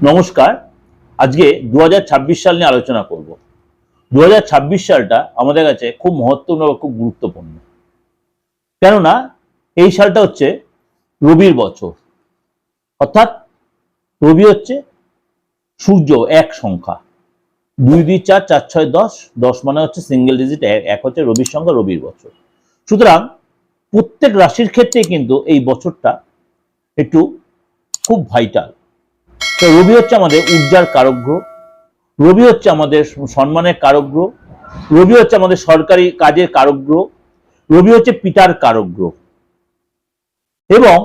নমস্কার। আজকে দু হাজার ছাব্বিশ সাল নিয়ে আলোচনা করব। দু হাজার ছাব্বিশ সালটা আমাদের কাছে খুব মহত্বপূর্ণ বা খুব গুরুত্বপূর্ণ। কেননা এই সালটা হচ্ছে রবির বছর। অর্থাৎ রবি হচ্ছে সূর্য এক সংখ্যা। দুই দুই চার চার ছয় দশ দশ মানে হচ্ছে সিঙ্গেল ডিজিট এক হচ্ছে রবির সংখ্যা, রবির বছর। সুতরাং প্রত্যেক রাশির ক্ষেত্রে কিন্তু এই বছরটা একটু খুব ভাইটাল তো রবি হচ্ছে আমাদের ঊর্জার কারক গ্রহ রবি হচ্ছে আমাদের সম্মানের কারক গ্রহ রবি হচ্ছে আমাদের সরকারি কাজের কারক গ্রহ রবি হচ্ছে পিতার কারক গ্রহ এবং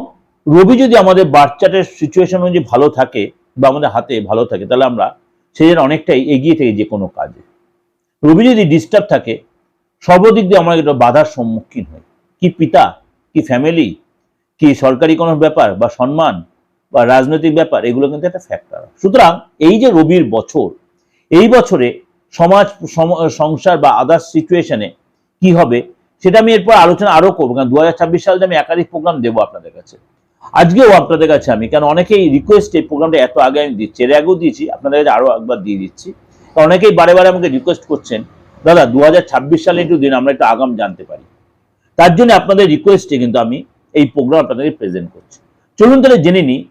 রবি যদি আমাদের বাচ্চাটার সিচুয়েশন অনুযায়ী ভালো থাকে বা আমাদের হাতে ভালো থাকে, তাহলে আমরা জন্য অনেকটাই এগিয়ে থেকে যে কোনো কাজে। রবি যদি ডিস্টার্ব থাকে, সর্বদিক দিয়ে আমরা একটা বাধার সম্মুখীন হই। কি পিতা, কি ফ্যামিলি কি সরকারি কোনো ব্যাপার বা সম্মান বা রাজনৈতিক ব্যাপার, এগুলো কিন্তু একটা ফ্যাক্টর সুতরাং এই যে রবির বছর, এই বছরে সমাজ সংসার বা আদার্স সিচুয়েশনে কি হবে, সেটা আমি এরপর আলোচনা আরও করব। কারণ দু সালে আমি একাধিক প্রোগ্রাম দেবো আপনাদের কাছে। আজকেও আপনাদের কাছে আমি কারণ অনেকেই রিকোয়েস্ট এই প্রোগ্রামটা এত আগে আমি দিচ্ছি। এর আগেও দিয়েছি, আপনাদের কাছে আরও একবার দিয়ে দিচ্ছি। কারণ অনেকেই বারে বারে আমাকে রিকোয়েস্ট করছেন, দাদা দু হাজার ছাব্বিশ সালে একটু দিন, আমরা একটু আগাম জানতে পারি। তার জন্য আপনাদের রিকোয়েস্টে কিন্তু আমি এই প্রোগ্রাম আপনাদেরকে প্রেজেন্ট করছি। চলুন তাহলে জেনে নিই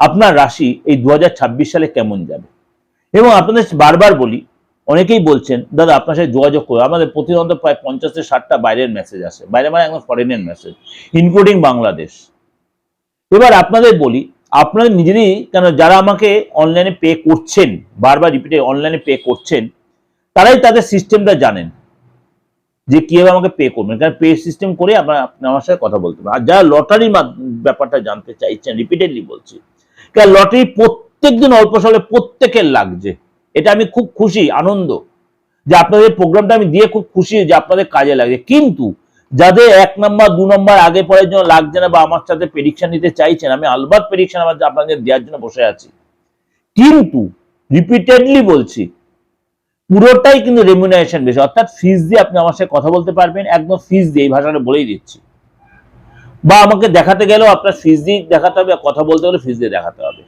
আপনার রাশি এই দু হাজার ছাব্বিশ সালে কেমন যাবে? এবং আপনাদের বারবার বলি, অনেকেই বলছেন, দাদা, আপনার সাথে যোগাযোগ করো। আমাদের প্রতিনিয়ত প্রায় পঞ্চাশ থেকে ষাটটা বাইরের মেসেজ আসে। বাইরে মানে একদম ফরেনের মেসেজ ইনক্লুডিং বাংলাদেশ। এবার আপনাদের বলি, আপনাদের নিজেরই কেন যারা আমাকে অনলাইনে পে করছেন, বারবার রিপিটে অনলাইনে পে করছেন, তারাই তাদের সিস্টেমটা জানেন যে কীভাবে আমাকে পে করবেন। কারণ পে সিস্টেম করে আপনার আপনি আমার সাথে কথা বলতে পারেন আর যারা লটারির ব্যাপারটা জানতে চাইছেন রিপিটেডলি বলছি লটারি প্রত্যেক দিন অল্প স্বল্প প্রত্যেকের লাগছে। এটা আমি খুব খুশি, আনন্দ। যে আপনাদের প্রোগ্রামটা আমি দিয়ে খুব খুশি যে আপনাদের কাজে লাগে কিন্তু যাদের এক নম্বর, দু নম্বর আগে পরের জন্য লাগছে না বা আমার সাথে প্রেডিকশন নিতে চাইছেন, আমি আলবাত প্রেডিকশন আমার আপনাদের দেওয়ার জন্য বসে আছি। কিন্তু রিপিটেডলি বলছি, পুরোটাই কিন্তু রেমুনারেশন বেশি অর্থাৎ ফিস দিয়ে আপনি আমার সাথে কথা বলতে পারবেন, একদম ফিস দিয়ে এই ভাষাটা বলেই দিচ্ছি। বা আমাকে দেখাতে গেলেও আপনার ফিস দিয়ে দেখাতে হবে, কথা বলতে গেলে ফিস দিয়ে দেখাতে হবে।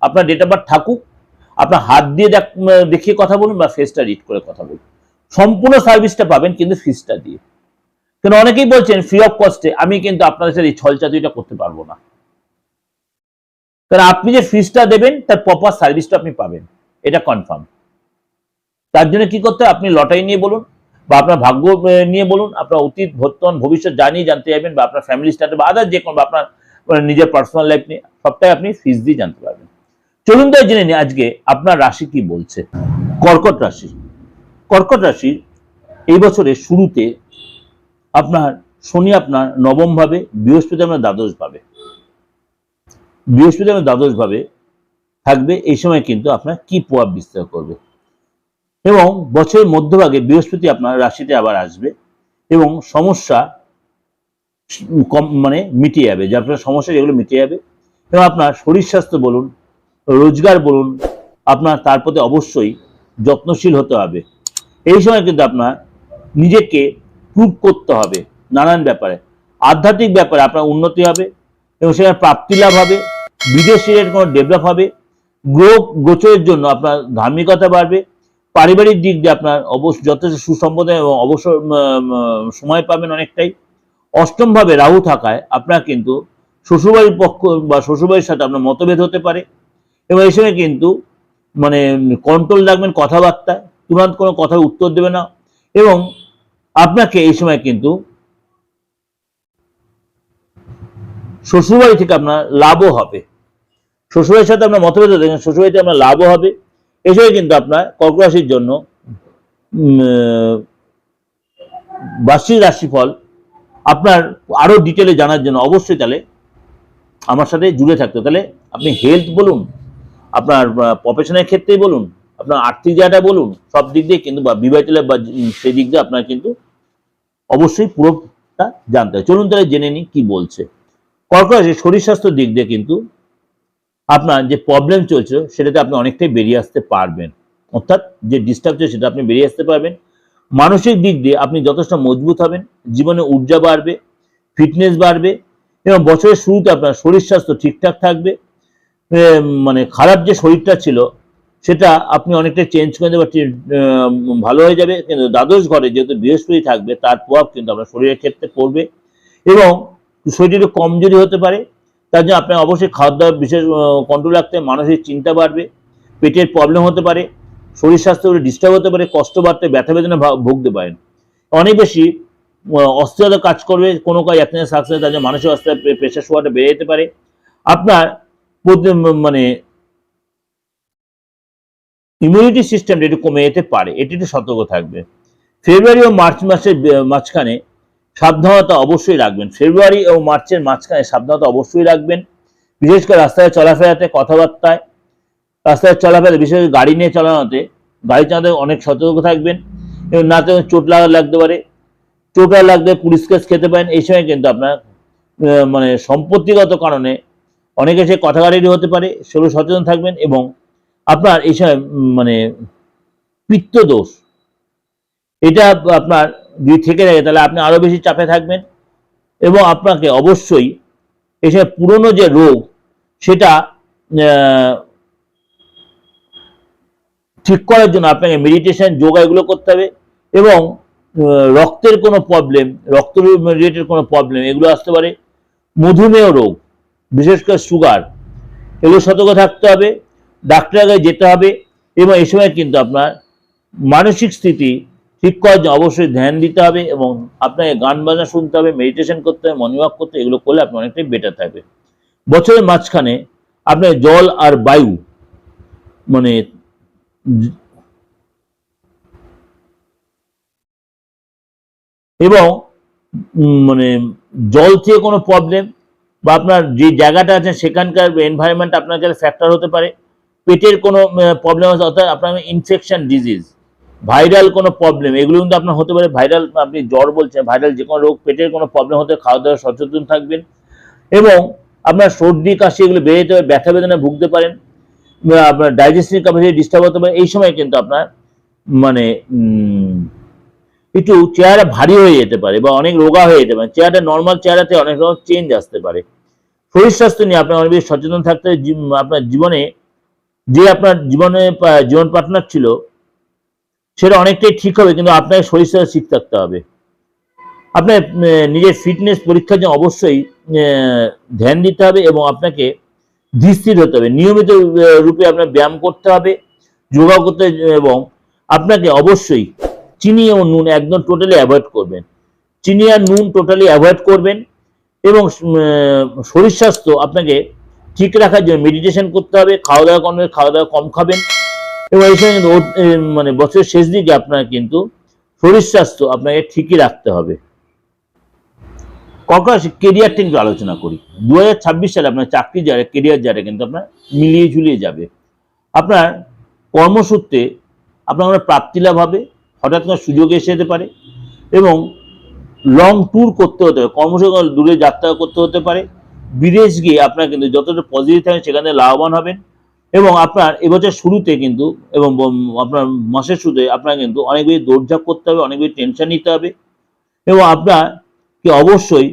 আপনার ডেট অফ বার্থ থাকুক, আপনার হাত দিয়ে দেখ- দেখিয়ে কথা বলুন বা ফেসটা রিড করে কথা বলুন। সম্পূর্ণ সার্ভিসটা পাবেন কিন্তু ফিজটা দিয়ে। কেন অনেকেই বলছেন ফ্রি অফ কস্টে আমি কিন্তু আপনাদের সাথে এই ছলচাতুরিটা করতে পারব না। কারণ আপনি যে ফিজটা দেবেন, তার প্রপার সার্ভিসটা আপনি পাবেন। এটা কনফার্ম তার জন্য কি করতে হবে? আপনি লটারি নিয়ে বলুন। বা আপনার ভাগ্য নিয়ে বলুন, আপনার অতীত, বর্তমান, ভবিষ্যৎ যা নিয়ে জানতে যাবেন বা আপনার ফ্যামিলি স্ট্যাটাস বা আদার যে কোনো, বা আপনার নিজের পার্সোনাল লাইফ নিয়ে, সবটাই আপনি ফিস দিয়ে জানতে পারবেন। চলুন তাই জেনে নিই আজকে আপনার রাশি কি বলছে। কর্কট রাশি। কর্কট রাশির এই বছরের শুরুতে আপনার শনি আপনার নবম ভাবে, বৃহস্পতি আপনার দ্বাদশ ভাবে। বৃহস্পতি আপনার দ্বাদশ ভাবে থাকবে, এই সময় কিন্তু আপনার কি প্রভাব বিস্তার করবে? এবং বছরের মধ্যভাগে বৃহস্পতি আপনার রাশিতে আবার আসবে এবং সমস্যা কম মানে মিটিয়ে যাবে, যে আপনার সমস্যা যেগুলো মিটিয়ে যাবে। এবং আপনার শরীর স্বাস্থ্য বলুন, রোজগার বলুন, আপনার তার প্রতি অবশ্যই যত্নশীল হতে হবে। এই সময় কিন্তু আপনার নিজেকে প্রুভ করতে হবে নানান ব্যাপারে। আধ্যাত্মিক ব্যাপারে আপনার উন্নতি হবে এবং সেখানে প্রাপ্তি লাভ হবে বিদেশের কোনো ডেভেলপ হবে। গ্রহ গোচরের জন্য আপনার ধার্মিকতা বাড়বে পারিবারিক দিক দিয়ে আপনার অবশ্য যথেষ্ট সুসম্পদ এবং অবসর সময় পাবেন অনেকটাই। অষ্টম ভাবে রাহু থাকায় আপনার কিন্তু শ্বশুরবাড়ির পক্ষ বা শ্বশুরবাড়ির সাথে আপনার মতভেদ হতে পারে এবং এই সময় কিন্তু মানে কন্ট্রোল রাখবেন কথাবার্তায়, তুরন্ত কোনো কথার উত্তর দেবে না এবং আপনাকে এই সময় কিন্তু শ্বশুরবাড়ি থেকে আপনার লাভও হবে। শ্বশুরবাড়ির সাথে আপনার মতভেদ হতে শ্বশুরবাড়িতে আপনার লাভও হবে। এই কিন্তু আপনার কর্ক রাশির জন্য বার্ষিক রাশিফল আপনার আরও ডিটেলে জানার জন্য অবশ্যই তাহলে আমার সাথে জুড়ে থাকতে তাহলে আপনি হেলথ বলুন, আপনার প্রফেশনের ক্ষেত্রেই বলুন, আপনার আর্থিক জায়গাটা বলুন, সব দিক দিয়ে কিন্তু বা বিবাহিত বা সেই দিক দিয়ে আপনার কিন্তু অবশ্যই পুরোটা জানতে হবে। চলুন তাহলে জেনে নিই কি বলছে। কর্কট রাশি শরীর স্বাস্থ্যের দিক দিয়ে কিন্তু আপনার যে প্রবলেম চলছে সেটাতে আপনি অনেকটাই বেরিয়ে আসতে পারবেন। অর্থাৎ যে ডিস্টার্ব চলছে, সেটা আপনি বেরিয়ে আসতে পারবেন। মানসিক দিক দিয়ে আপনি যথেষ্ট মজবুত হবেন, জীবনে ঊর্জা বাড়বে ফিটনেস বাড়বে, এবং বছরের শুরুতে আপনার শরীর স্বাস্থ্য ঠিকঠাক থাকবে। মানে খারাপ যে শরীরটা ছিল, সেটা আপনি অনেকটা চেঞ্জ করে দেবে ভালো হয়ে যাবে। কিন্তু দ্বাদশ ঘরে যেহেতু বৃহস্পতি থাকবে, তার প্রভাব কিন্তু আপনার শরীরের ক্ষেত্রে পড়বে। এবং শরীরে কমজোরি হতে পারে তার জন্য আপনার অবশ্যই খাওয়া দাওয়া বিশেষ কন্ট্রোল রাখতে মানসিক চিন্তা বাড়বে, পেটের প্রবলেম হতে পারে, শরীর স্বাস্থ্য ডিস্টার্ব হতে পারে, কষ্ট বাড়তে, ব্যথা বেদনা ভুগতে পারেন। অনেক বেশি অস্থিরতা কাজ করবে, কোনো কাজ একদিনে সাকসেস, তার জন্য মানসিক অস্থিরতা প্রেশার শোয়াটা বেড়ে যেতে পারে। আপনার মানে ইমিউনিটি সিস্টেমটা একটু কমে যেতে পারে, এটি একটু সতর্ক থাকবে। ফেব্রুয়ারি ও মার্চ মাসের মাঝখানে সাবধানতা অবশ্যই রাখবেন। ফেব্রুয়ারি ও মার্চের মাঝখানে সাবধানতা অবশ্যই রাখবেন। বিশেষ করে রাস্তায় চলাফেরাতে কথাবার্তায়, রাস্তায় চলাফেরা বিশেষ করে গাড়ি নিয়ে চালানোতে, গাড়ি চালাতে অনেক সতর্ক থাকবেন এবং না তো চোট লাগা লাগতে পারে। চোট লাগা লাগতে পুলিশ কেস খেতে পারেন। এই সময় কিন্তু আপনার মানে সম্পত্তিগত কারণে অনেকে সে কথাগাড়ি হতে পারে, সেগুলো সচেতন থাকবেন এবং আপনার এই সময় মানে পিত্তদোষ, এটা আপনার যদি থেকে থাকে, তাহলে আপনি আরও বেশি চাপে থাকবেন। এবং আপনাকে অবশ্যই সময় পুরনো যে রোগ, সেটা ঠিক করার জন্য আপনাকে মেডিটেশন যোগা এগুলো করতে হবে। এবং রক্তের কোনো প্রবলেম রক্ত রিলেটেড কোনো প্রবলেম এগুলো আসতে পারে। মধুমেহ রোগ, বিশেষ করে সুগার এগুলো সতর্ক থাকতে হবে। ডাক্তারের কাছে যেতে হবে। এবং এই সময় কিন্তু আপনার মানসিক স্থিতি ঠিক করার জন্য অবশ্যই ধ্যান দিতে হবে এবং আপনাকে গান বাজনা শুনতে হবে মেডিটেশন করতে হবে মর্নিং ওয়াক করতে এগুলো করলে আপনি অনেকটাই বেটার থাকবে। বছরের মাঝখানে আপনার জল আর বায়ু মানে এবং মানে জল থেকে কোনো প্রবলেম বা আপনার যে জায়গাটা আছে সেখানকার এনভায়রনমেন্ট আপনার কাছে ফ্যাক্টর হতে পারে। পেটের কোনো প্রবলেম আছে, অর্থাৎ আপনার ইনফেকশন ডিজিজ ভাইরাল কোনো প্রবলেম এগুলো কিন্তু আপনার হতে পারে ভাইরাল, আপনি জ্বর বলছেন, ভাইরাল যে কোনো রোগ, পেটের কোনো প্রবলেম হতে খাওয়া দাওয়া সচেতন থাকবেন। এবং আপনার সর্দি, কাশি এগুলো বেড়ে যেতে পারে, ব্যথা বেদনা ভুগতে পারেন আপনার ডাইজেস্টিভ ক্যাপাসিটি ডিস্টার্ব হতে পারে, এই সময় কিন্তু আপনার মানে একটু চেহারা ভারী হয়ে যেতে পারে বা অনেক রোগা হয়ে যেতে পারে। চেহারাটা নর্মাল চেহারাতে অনেক রকম চেঞ্জ আসতে পারে। শরীর স্বাস্থ্য নিয়ে আপনার অনেক বেশি সচেতন থাকতে আপনার জীবনে, যে আপনার জীবনে জীবন পার্টনার ছিল সেটা অনেকটাই ঠিক হবে, কিন্তু আপনাকে শরীর স্বাস্থ্য ঠিক থাকতে হবে। আপনার নিজের ফিটনেস পরীক্ষার জন্য অবশ্যই ধ্যান দিতে হবে এবং আপনাকে ধীরস্থির হতে হবে। নিয়মিত রূপে আপনার ব্যায়াম করতে হবে, যোগা করতে এবং আপনাকে অবশ্যই চিনি এবং নুন একদম টোটালি অ্যাভয়েড করবেন। চিনি আর নুন টোটালি অ্যাভয়েড করবেন এবং শরীর স্বাস্থ্য আপনাকে ঠিক রাখার জন্য মেডিটেশন করতে হবে, খাওয়া দাওয়া কম খাওয়া দাওয়া কম খাবেন। এবং এই সময় কিন্তু ওর- এ, মানে বছরের শেষ দিকে আপনার কিন্তু শরীর স্বাস্থ্য আপনাকে ঠিকই রাখতে হবে। কর্কট রাশি কেরিয়ারটা একটু আলোচনা করি। দু হাজার ছাব্বিশ সালে আপনার চাকরি যারা কেরিয়ার যারা কিন্তু আপনার মিলিয়ে ঝুলিয়ে যাবে। আপনার কর্মসূত্রে আপনার কোনো প্রাপ্তি লাভ হবে হঠাৎ করে সুযোগ এসে যেতে পারে এবং লং ট্যুর করতে হতে পারে কর্মসূত্রে দূরে যাত্রা করতে হতে পারে। বিদেশ গিয়ে আপনার কিন্তু যতটা পজিটিভ থাকবেন সেখানে লাভবান হবেন। এবং আপনার এবছর শুরুতে কিন্তু এবং আপনার মাসের শুরুতে আপনার কিন্তু অনেক বেশি দৌড়ঝাঁপ করতে হবে, অনেক বেশি টেনশন নিতে হবে এবং আপনাকে অবশ্যই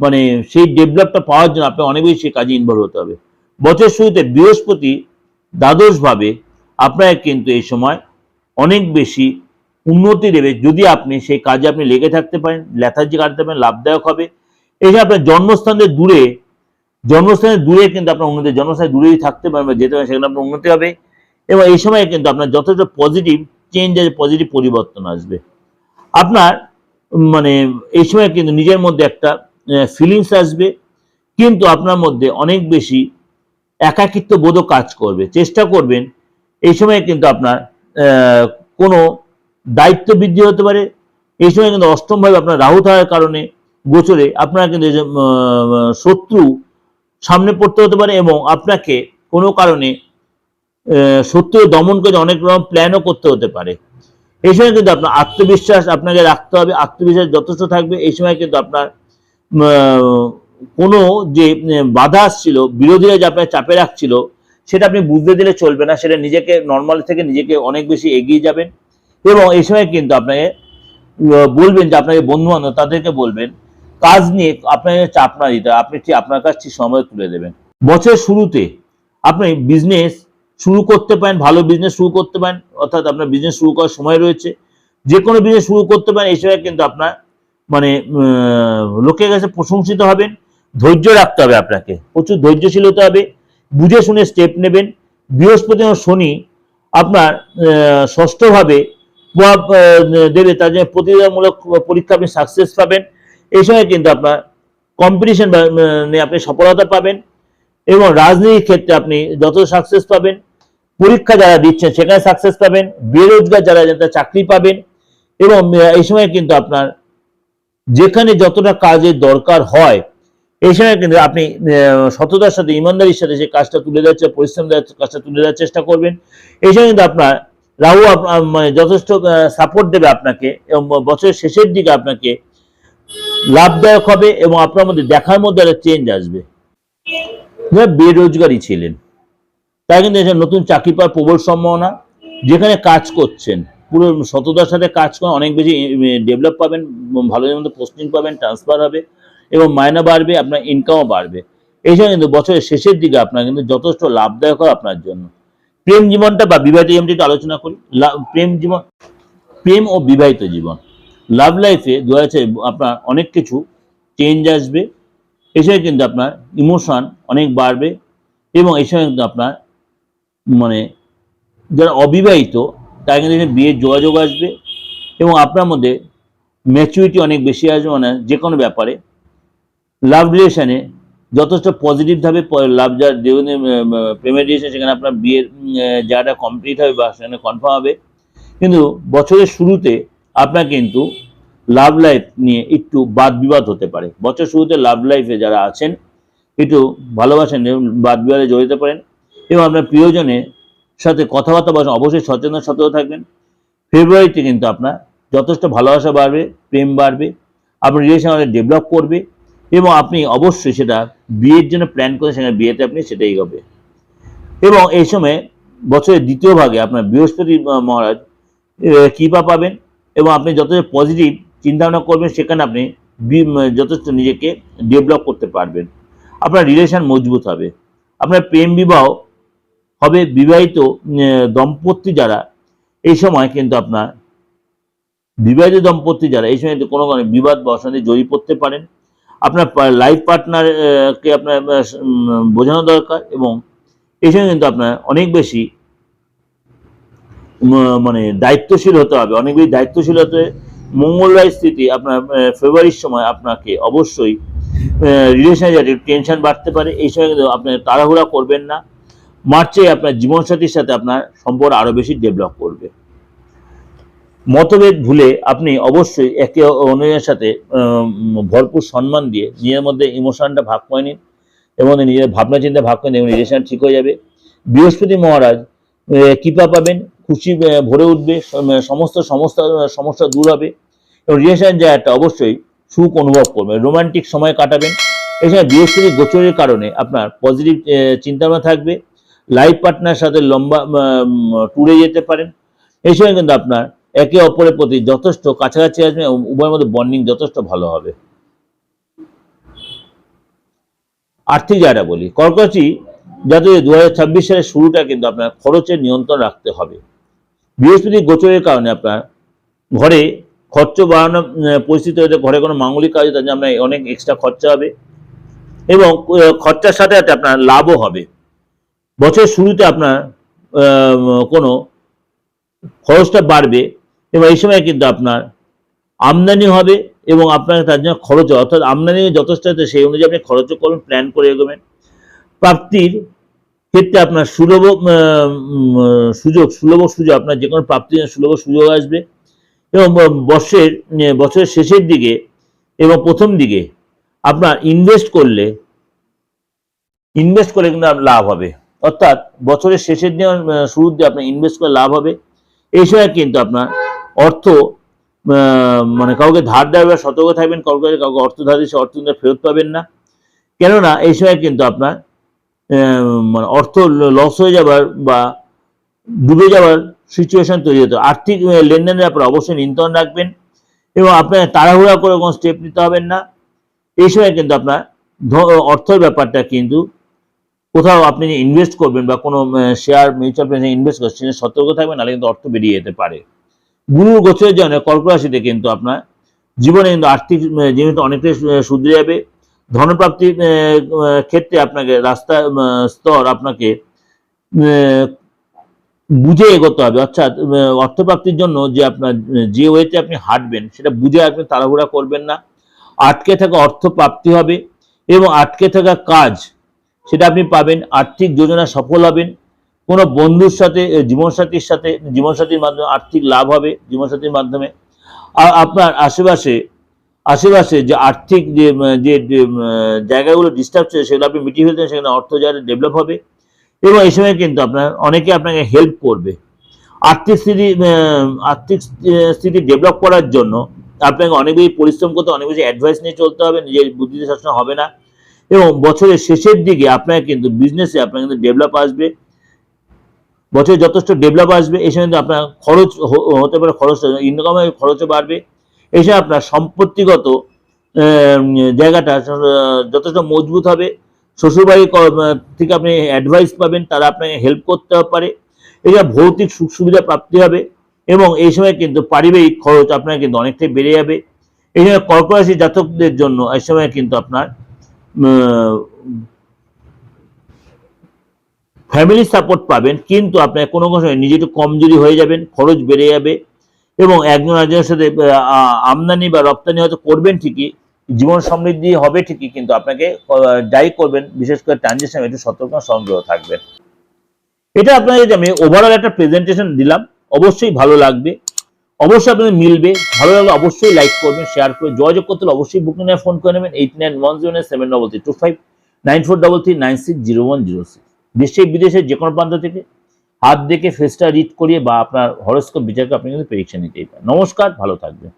মানে সেই ডেভেলপটা পাওয়ার জন্য আপনার অনেক বেশি কাজে ইনভলভ হতে হবে। বছরের শুরুতে বৃহস্পতি দ্বাদশভাবে আপনাকে কিন্তু এই সময় অনেক বেশি উন্নতি দেবে যদি আপনি সেই কাজে আপনি লেগে থাকতে পারেন, লেথার্জি কাটতে পারেন, লাভদায়ক হবে। এই আপনার জন্মস্থানের দূরে জন্মস্থানের দূরে কিন্তু আপনার উন্নতি জন্মস্থানের দূরেই থাকতে পারেন বা যেতে পারেন সেখানে আপনার উন্নতি হবে। এবং এই সময় কিন্তু আপনার যথেষ্ট পজিটিভ চেঞ্জ আছে পজিটিভ পরিবর্তন আসবে। আপনার মানে এই সময় কিন্তু নিজের মধ্যে একটা ফিলিংস আসবে। কিন্তু আপনার মধ্যে অনেক বেশি একাকিত্ব বোধও কাজ করবে। চেষ্টা করবেন, এই সময় কিন্তু আপনার কোনো দায়িত্ব বৃদ্ধি হতে পারে। এই সময় কিন্তু অষ্টমভাবে আপনার রাহু থাকার কারণে গোচরে আপনার কিন্তু শত্রু সামনে পড়তে হতে পারে এবং আপনাকে কোনো কারণে শত্রু দমন করে অনেক রকম প্ল্যানও করতে হতে পারে। এই সময় কিন্তু আপনার আত্মবিশ্বাস আপনাকে রাখতে হবে, আত্মবিশ্বাস যথেষ্ট থাকবে। এই সময় কিন্তু আপনার কোনো যে বাধা আসছিল, বিরোধীরা যে আপনার চাপে রাখছিল, সেটা আপনি বুঝতে দিলে চলবে না, সেটা নিজেকে নর্মাল থেকে নিজেকে অনেক বেশি এগিয়ে যাবেন। এবং এই সময় কিন্তু আপনাকে বলবেন যে আপনাকে বন্ধু বান্ধব তাদেরকে বলবেন কাজ নিয়ে আপনাকে চাপ না দিতে। আপনি ঠিক আপনার কাজ ঠিক সময় তুলে দেবেন। বছরের শুরুতে আপনি বিজনেস শুরু করতে পারেন, ভালো বিজনেস শুরু করতে পারেন, অর্থাৎ আপনার বিজনেস শুরু করার সময় রয়েছে। যে কোনো বিজনেস শুরু করতে পারেন এই কিন্তু আপনার মানে লোকের কাছে প্রশংসিত হবেন, ধৈর্য রাখতে হবে আপনাকে। প্রচুর ধৈর্যশীল হতে হবে, বুঝে শুনে স্টেপ নেবেন। বৃহস্পতি ও শনি আপনার ষষ্ঠভাবে দেবে, তার জন্য প্রতিযোগিতামূলক পরীক্ষা আপনি সাকসেস পাবেন। এই সময় কিন্তু আপনার কম্পিটিশন আপনি সফলতা পাবেন এবং রাজনীতির ক্ষেত্রে আপনি যত সাকসেস পাবেন, পরীক্ষা যারা দিচ্ছেন সেখানে সাকসেস পাবেন, বেরোজগার যারা যারা চাকরি পাবেন এবং এই সময় কিন্তু আপনার যেখানে যতটা কাজের দরকার হয়, এই সময় কিন্তু আপনি সততার সাথে, ইমানদারির সাথে সেই কাজটা তুলে দেওয়ার পরিশ্রম দেওয়ার কাজটা তুলে দেওয়ার চেষ্টা করবেন, এই সময় কিন্তু আপনার রাহু মানে যথেষ্ট সাপোর্ট দেবে আপনাকে এবং বছরের শেষের দিকে আপনাকে লাভদায়ক হবে এবং আপনার মধ্যে দেখার মধ্যে একটা চেঞ্জ আসবে। যারা বেরোজগারই ছিলেন। তাই কিন্তু নতুন চাকরি পাওয়ার প্রবল সম্ভাবনা। যেখানে কাজ করছেন, পুরো সততার সাথে কাজ করেন, অনেক বেশি ডেভেলপ পাবেন ভালো মতো পোস্টিং পাবেন ট্রান্সফার হবে এবং মায়না বাড়বে, আপনার ইনকামও বাড়বে। এই সময় কিন্তু বছরের শেষের দিকে আপনার কিন্তু যথেষ্ট লাভদায়ক হয় আপনার জন্য। প্রেম জীবনটা বা বিবাহিত জীবনটা আলোচনা করি। প্রেম জীবন, প্রেম ও বিবাহিত জীবন। লাভ লাইফে দু আপনার অনেক কিছু চেঞ্জ আসবে। সময় কিন্তু আপনার ইমোশন অনেক বাড়বে এবং সময় কিন্তু আপনার মানে যারা অবিবাহিত, তার কিন্তু এখানে বিয়ের যোগাযোগ আসবে এবং আপনার মধ্যে ম্যাচুরিটি অনেক বেশি আসবে মানে যে কোনো ব্যাপারে লাভ রিলেশনে যথেষ্ট পজিটিভভাবে লাভ যার প্রেমের রিলেশন সেখানে আপনার বিয়ের জায়গাটা কমপ্লিট হবে বা সেখানে কনফার্ম হবে। কিন্তু বছরের শুরুতে আপনার কিন্তু লাভ লাইফ নিয়ে একটু বাদ বিবাদ হতে পারে। বছর শুরুতে লাভ লাইফে যারা আছেন, একটু ভালোবাসেন বাদ বিবাদে জড়িত পারেন এবং আপনার প্রিয়জনের সাথে কথাবার্তা বলেন অবশ্যই সচেতন, সতর্ক থাকবেন। ফেব্রুয়ারিতে কিন্তু আপনার, যথেষ্ট ভালোবাসা বাড়বে, প্রেম বাড়বে, আপনার রিলেশন অনেক ডেভেলপ করবে এবং আপনি অবশ্যই সেটা বিয়ের জন্য প্ল্যান করে সেখানে বিয়েতে আপনি সেটাই হবে। এবং এই সময় বছরের দ্বিতীয় ভাগে আপনার বৃহস্পতি মহারাজ কৃপা পাবেন। এবং আপনি যথেষ্ট পজিটিভ চিন্তাভাবনা করবেন, সেখানে আপনি যথেষ্ট নিজেকে ডেভেলপ করতে পারবেন। আপনার রিলেশন মজবুত হবে। আপনার প্রেম বিবাহ হবে, বিবাহিত দম্পতি যারা, এই সময় কিন্তু আপনার বিবাহিত দম্পতি যারা, এই সময় কোনো কারণে বিবাদ বা অশান্তি জড়িয়ে পড়তে পারেন। আপনার লাইফ পার্টনারকে আপনার বোঝানো দরকার এবং এই সময় কিন্তু আপনার অনেক বেশি মানে দায়িত্বশীল হতে হবে। অনেক বেশি দায়িত্বশীল হতে মঙ্গলবার স্থিতি আপনার ফেব্রুয়ারির সময় আপনাকে অবশ্যই রিলেশনে যাতে টেনশন বাড়তে পারে। এই সময় কিন্তু আপনি তাড়াহুড়া করবেন না। মার্চে আপনার জীবনসাথীর সাথে আপনার সম্পর্ক আরও বেশি ডেভেলপ করবে। মতভেদ ভুলে আপনি অবশ্যই একে অন্যের সাথে ভরপুর সম্মান দিয়ে নিজের মধ্যে ইমোশনটা ভাগ করে নিন। এবং নিজের ভাবনা চিন্তা ভাগ করে নিন এবং রিলেশন ঠিক হয়ে যাবে। বৃহস্পতি মহারাজ কৃপা পাবেন। খুশি ভরে উঠবে সমস্ত সমস্যা সমস্যা দূর হবে এবং রিলেশন জায়গাটা অবশ্যই সুখ অনুভব করবেন রোমান্টিক সময় কাটাবেন। এছাড়া বৃহস্পতি গোচরের কারণে আপনার পজিটিভ চিন্তাভাবনা থাকবে। লাইফ পার্টনার সাথে লম্বা ট্যুরে যেতে পারেন। এই সময় কিন্তু আপনার একে অপরের প্রতি যথেষ্ট কাছাকাছি আসবে এবং উভয়ের মধ্যে বন্ডিং যথেষ্ট ভালো হবে। আর্থিক জায়গাটা বলি। কর্কচি যাতে দু হাজার ছাব্বিশ সালের শুরুটা কিন্তু আপনার খরচের নিয়ন্ত্রণ রাখতে হবে। বৃহস্পতি গোচরের কারণে আপনার ঘরে খরচ বাড়ানো পরিস্থিতি হতে ঘরে কোনো মাঙ্গলিক কাজ জন্য আপনার অনেক এক্সট্রা খরচা হবে এবং খরচার সাথে সাথে আপনার লাভও হবে। বছরের শুরুতে আপনার কোনো খরচটা বাড়বে এবং এই সময় কিন্তু আপনার আমদানি হবে এবং আপনার তার জন্য খরচ অর্থাৎ আমদানি যথেষ্ট সেই অনুযায়ী আপনি খরচও করবেন প্ল্যান করে এগোবেন। প্রাপ্তির ক্ষেত্রে আপনার সুলভ সুযোগ সুলভ সুযোগ, আপনার যে কোনো প্রাপ্তির জন্য সুলভ সুযোগ আসবে। এবং বর্ষের বছরের শেষের দিকে এবং প্রথম দিকে আপনার ইনভেস্ট করলে ইনভেস্ট করে কিন্তু লাভ হবে। অর্থাৎ বছরের শেষের দিন শুরুর দিকে আপনার ইনভেস্ট করে লাভ হবে। এই সময় কিন্তু আপনার অর্থ মানে কাউকে ধার দেওয়ার সতর্ক থাকবেন, কাউকে কাউকে অর্থ ধার দিয়ে সে অর্থ ফেরত পাবেন না। কেননা এই সময় কিন্তু আপনার মানে অর্থ লস হয়ে যাবার বা ডুবে যাওয়ার সিচুয়েশন তৈরি হতো। আর্থিক লেনদেনের ব্যাপারে অবশ্যই নিয়ন্ত্রণ রাখবেন এবং আপনার তাড়াহুড়া করে কোনো স্টেপ নিতে হবেন না। এই সময় কিন্তু আপনার অর্থের ব্যাপারটা কিন্তু কোথাও আপনি যে ইনভেস্ট করবেন বা কোনো শেয়ার মিউচুয়াল ফান্ডে ইনভেস্ট করছেন সতর্ক থাকবেন, নাহলে কিন্তু অর্থ বেরিয়ে যেতে পারে। গুরুর গোচরের জন্য কর্কট রাশিতে কিন্তু আপনার জীবনে কিন্তু আর্থিক জিনিসটা অনেকটাই শুধরে যাবে। ধনপ্রাপ্তির ক্ষেত্রে আপনাকে রাস্তা স্তর আপনাকে বুঝে এগোতে হবে। অর্থাৎ অর্থপ্রাপ্তির জন্য যে আপনার, যে ওয়েতে আপনি হাঁটবেন, সেটা বুঝে আপনি তাড়াহুড়া করবেন না। আটকে থাকা অর্থ প্রাপ্তি হবে এবং আটকে থাকা কাজ, সেটা আপনি পাবেন। আর্থিক যোজনা সফল হবেন। কোনো বন্ধুর সাথে জীবনসাথীর সাথে, জীবনসাথীর মাধ্যমে আর্থিক লাভ হবে। জীবনসাথীর মাধ্যমে আপনার আশেপাশে আশেপাশে যে আর্থিক যে যে জায়গাগুলো ডিস্টার্ব ছিল, সেগুলো আপনি মিটিয়ে ফেলতেন সেখানে অর্থ যারা ডেভেলপ হবে। এবং এই সময় কিন্তু আপনার, অনেকে আপনাকে হেল্প করবে। আর্থিক স্থিতি আর্থিক স্থিতি ডেভেলপ করার জন্য আপনাকে অনেক বেশি পরিশ্রম করতে অনেক বেশি অ্যাডভাইস নিয়ে চলতে হবে, নিজের বুদ্ধিতে সবসময় হবে না। এবং বছরের শেষের দিকে আপনার কিন্তু বিজনেসে আপনার কিন্তু ডেভেলপ আসবে। বছরে যথেষ্ট ডেভেলপ আসবে, এই সময় কিন্তু আপনার খরচ হতে পারে খরচ ইনকামের খরচও বাড়বে। সময় আপনার সম্পত্তিগত জায়গাটা যথেষ্ট মজবুত হবে। শ্বশুরবাড়ি থেকে আপনি অ্যাডভাইস পাবেন, তারা আপনাকে হেল্প করতে পারে। এটা ভৌতিক সুখ সুবিধা প্রাপ্তি হবে এবং এই সময় কিন্তু পারিবারিক খরচ আপনার কিন্তু অনেকটাই বেড়ে যাবে। এই সময় কর্কট রাশি জাতকদের জন্য এই সময় কিন্তু আপনার ফ্যামিলি সাপোর্ট পাবেন, কিন্তু আপনার কোনো কোনো সময় নিজে একটু কমজোরি হয়ে যাবেন, খরচ বেড়ে যাবে। এবং একজন আরেকজনের সাথে আমদানি বা রপ্তানি হয়তো করবেন ঠিকই, জীবন সমৃদ্ধি হবে ঠিকই, কিন্তু আপনাকে যাই করবেন, বিশেষ করে ট্রানজেকশন একটু সতর্ক সংগ্রহ থাকবেন। এটা আপনাকে আমি ওভারঅল একটা প্রেজেন্টেশন দিলাম, অবশ্যই ভালো লাগবে। অবশ্যই আপনাদের মিলবে, ভালো লাগলে অবশ্যই লাইক করবেন শেয়ার করে যোগাযোগ করতে হলে অবশ্যই বুকিং নিয়ে ফোন করে নেবেন eight nine one zero nine seven double three two five nine four double three nine six zero one zero six দেশে, বিদেশে যে কোনো প্রান্ত থেকে হাত দেখে ফেসটা রিড করিয়ে বা আপনার হরস্কোপ বিচারকে আপনি কিন্তু প্রেডিকশন নিতেই পারেন। নমস্কার, ভালো থাকবেন।